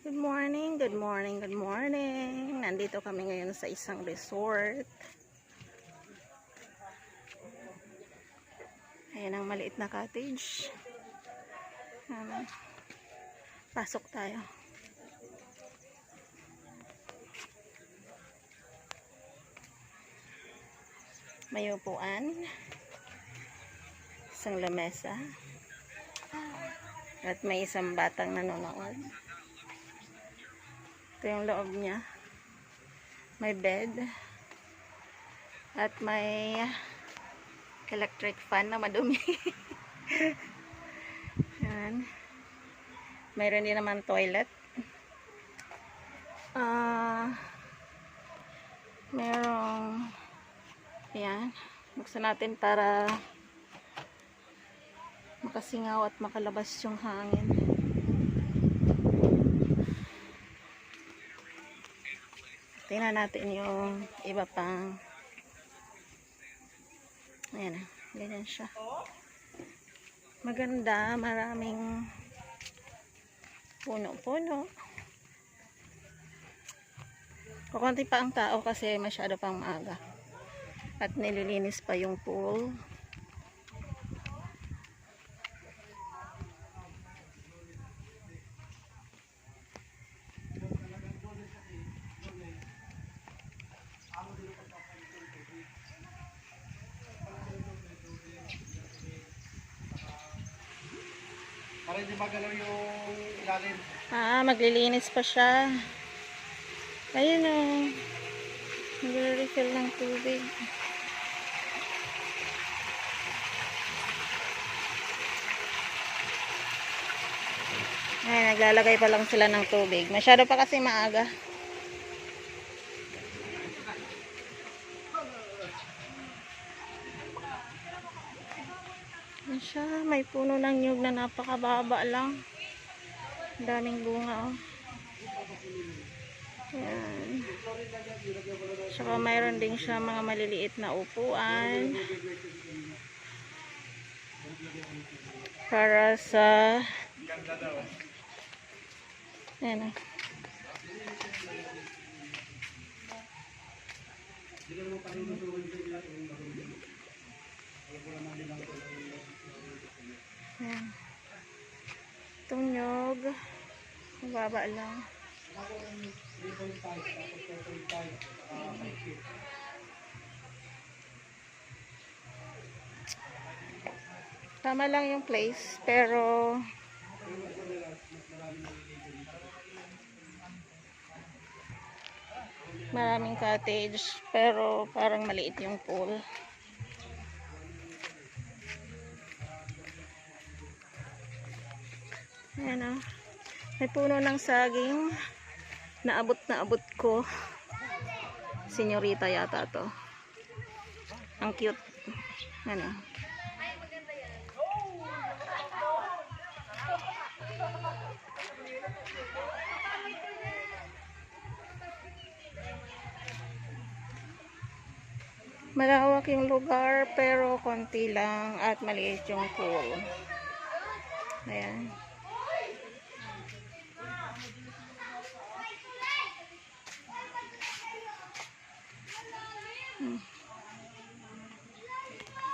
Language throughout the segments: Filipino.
Good morning, good morning, good morning. Nandito kami ngayon sa isang resort. Ayan ang maliit na cottage. Ayan. Pasok tayo. May upuan. Isang lamesa. At may isang batang nanonood. Ito yung loob niya. May bed. At may electric fan na madumi. Yan. Mayroon din naman toilet. Ah, merong yan. Buksan natin para makasingaw at makalabas yung hangin. Tingnan natin yung iba pang ayan na, ganyan siya. Maganda, maraming puno-puno. Kukunti pa ang tao kasi masyado pang maaga. At nililinis pa yung pool. Para hindi magalaw yung ilalim. Ah, maglilinis pa siya. Ayun o. Nagre-refill ng tubig. Ay, naglalagay pa lang sila ng tubig. Masyado pa kasi maaga. Siya, may puno ng nyug na napakababa lang. Ang daming bunga, oh. Yan. Saka mayroon din siya mga maliliit na upuan. Para sa... Yan, oh. Yan. Itong nyog. Mababa lang. Tama lang yung place, pero maraming cottage, pero parang maliit yung pool. Ayan o. May puno ng saging. Naabot na abot ko. Senyorita yata to. Ang cute. Ano? Malawak yung lugar pero konti lang at maliit yung pool. Ayan.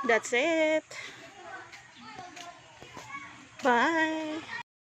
That's it. Bye.